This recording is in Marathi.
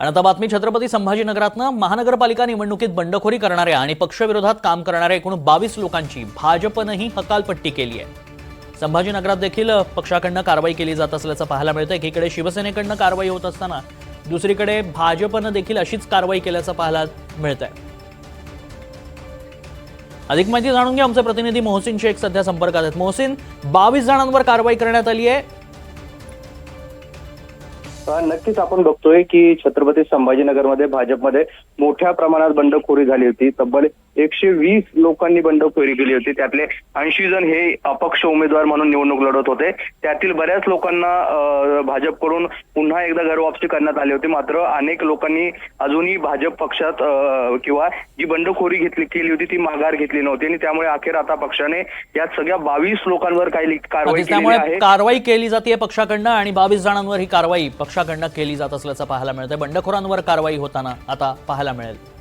आणि आता बातमी छत्रपती संभाजीनगरातनं महानगरपालिका निवडणुकीत बंडखोरी करणाऱ्या आणि पक्षविरोधात काम करणाऱ्या एकूण बावीस लोकांची भाजपनंही हकालपट्टी केली आहे. संभाजीनगरात देखील पक्षाकडनं कारवाई केली जात असल्याचं पाहायला मिळतं एकीकडे शिवसेनेकडनं कारवाई होत असताना दुसरीकडे भाजपनं देखील अशीच कारवाई केल्याचं पाहायला मिळत आहे अधिक माहिती जाणून घ्या. आमचे प्रतिनिधी मोहसिन शेख सध्या संपर्कात आहेत. मोहसिन बावीस जणांवर कारवाई करण्यात आली आहे. नक्कीच आपण बघतोय की छत्रपती संभाजीनगरमध्ये भाजपमध्ये मोठ्या प्रमाणात बंडखोरी झाली होती. तब्बल एकशे वीस लोकांनी बंडखोरी केली होती. त्यातले ऐंशी जण हे अपक्ष उमेदवार म्हणून निवडणूक लढवत होते. त्यातील बऱ्याच लोकांना भाजपकडून पुन्हा एकदा घरवापसी करण्यात आली होती. मात्र अनेक लोकांनी अजूनही भाजप पक्षात किंवा जी बंडखोरी घेतली केली होती ती माघार घेतली नव्हती. आणि त्यामुळे अखेर आता पक्षाने या सगळ्या बावीस लोकांवर काही कारवाई केली आहे. कारवाई केली जाते पक्षाकडनं आणि बावीस जणांवर ही कारवाई पक्षाकडनं केली जात असल्याचं पाहायला मिळतंय. बंडखोरांवर कारवाई होताना आता पाहायला मिळेल.